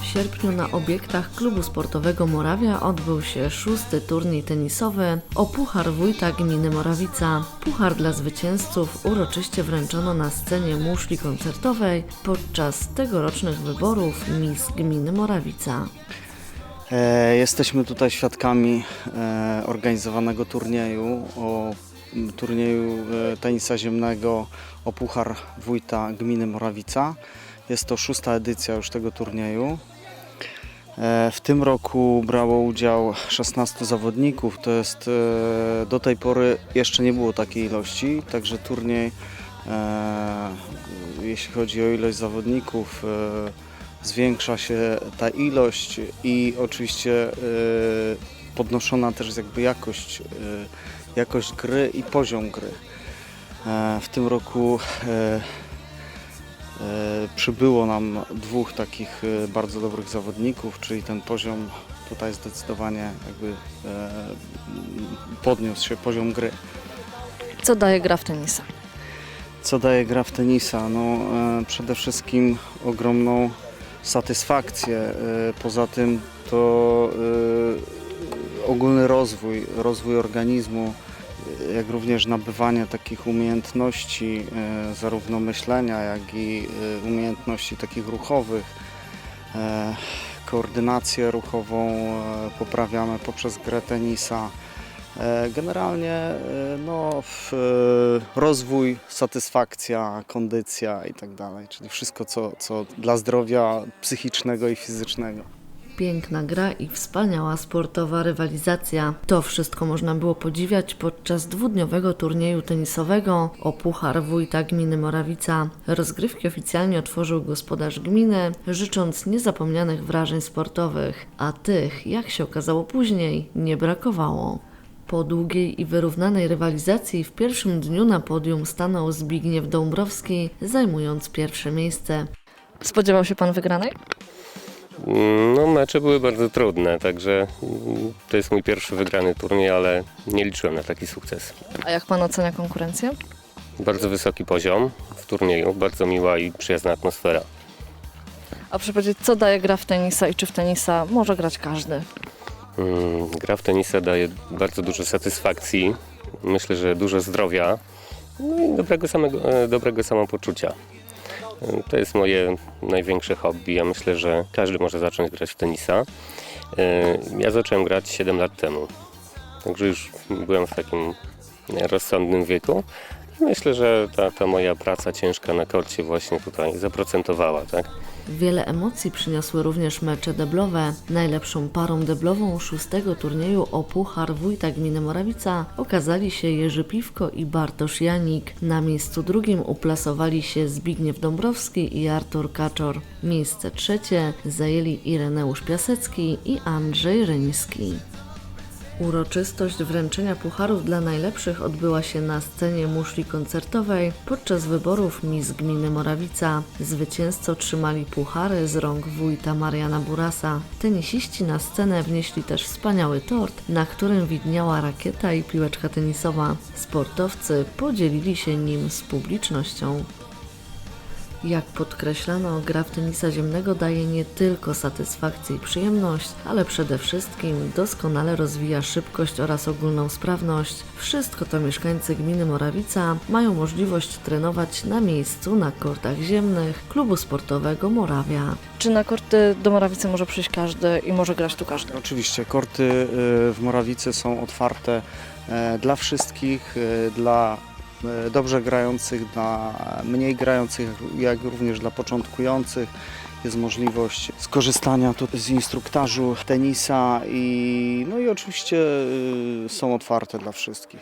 W sierpniu na obiektach klubu sportowego Morawia odbył się szósty turniej tenisowy o Puchar Wójta Gminy Morawica. Puchar dla zwycięzców uroczyście wręczono na scenie muszli koncertowej podczas tegorocznych wyborów Miss Gminy Morawica. E, Jesteśmy tutaj świadkami e, organizowanego turnieju, o turnieju e, tenisa ziemnego o Puchar Wójta Gminy Morawica. Jest to szósta edycja już tego turnieju. W tym roku brało udział 16 zawodników, to jest do tej pory jeszcze nie było takiej ilości, także turniej, jeśli chodzi o ilość zawodników, zwiększa się ta ilość i oczywiście e, podnoszona też jest jakby jakość, e, jakość gry i poziom gry. E, W tym roku e, e, przybyło nam dwóch takich bardzo dobrych zawodników, czyli ten poziom tutaj zdecydowanie jakby podniósł się poziom gry. Co daje gra w tenisa? Co daje gra w tenisa? No, przede wszystkim ogromną satysfakcję. E, poza tym to e, ogólny rozwój, rozwój organizmu, e, jak również nabywanie takich umiejętności zarówno myślenia, jak i umiejętności takich ruchowych. Koordynację ruchową poprawiamy poprzez grę tenisa. E, Generalnie e, no, e, rozwój, satysfakcja, kondycja i tak dalej, czyli wszystko, co, co dla zdrowia psychicznego i fizycznego. Piękna gra i wspaniała sportowa rywalizacja. To wszystko można było podziwiać podczas dwudniowego turnieju tenisowego o Puchar Wójta Gminy Morawica. Rozgrywki oficjalnie otworzył gospodarz gminy, życząc niezapomnianych wrażeń sportowych, a tych, jak się okazało później, nie brakowało. Po długiej i wyrównanej rywalizacji w pierwszym dniu na podium stanął Zbigniew Dąbrowski, zajmując pierwsze miejsce. Spodziewał się pan wygranej? No, mecze były bardzo trudne, także mm, to jest mój pierwszy wygrany turniej, ale nie liczyłem na taki sukces. A jak pan ocenia konkurencję? Bardzo wysoki poziom w turnieju, bardzo miła i przyjazna atmosfera. A powiedzieć, co daje gra w tenisa i czy w tenisa może grać każdy? Mm, Gra w tenisa daje bardzo dużo satysfakcji, myślę, że dużo zdrowia no i dobrego, samego, e, dobrego samopoczucia. E, To jest moje największe hobby. Ja myślę, że każdy może zacząć grać w tenisa. E, Ja zacząłem grać 7 lat temu, także już byłem w takim rozsądnym wieku. Myślę, że ta, ta moja praca ciężka na korcie właśnie tutaj zaprocentowała, tak? Wiele emocji przyniosły również mecze deblowe. Najlepszą parą deblową szóstego turnieju o Puchar Wójta Gminy Morawica okazali się Jerzy Piwko i Bartosz Janik. Na miejscu drugim uplasowali się Zbigniew Dąbrowski i Artur Kaczor. Miejsce trzecie zajęli Ireneusz Piasecki i Andrzej Ryński. Uroczystość wręczenia pucharów dla najlepszych odbyła się na scenie muszli koncertowej podczas wyborów Miss Gminy Morawica. Zwycięzcy otrzymali puchary z rąk wójta Mariana Burasa. Tenisiści na scenę wnieśli też wspaniały tort, na którym widniała rakieta i piłeczka tenisowa. Sportowcy podzielili się nim z publicznością. Jak podkreślano, gra w tenisa ziemnego daje nie tylko satysfakcję i przyjemność, ale przede wszystkim doskonale rozwija szybkość oraz ogólną sprawność. Wszystko to mieszkańcy gminy Morawica mają możliwość trenować na miejscu na kortach ziemnych klubu sportowego Morawia. Czy na korty do Morawicy może przyjść każdy i może grać tu każdy? Oczywiście korty y, w Morawicy są otwarte e, dla wszystkich, y, dla dobrze grających, dla mniej grających, jak również dla początkujących. Jest możliwość skorzystania tu z instruktażu tenisa i, no i oczywiście y, są otwarte dla wszystkich.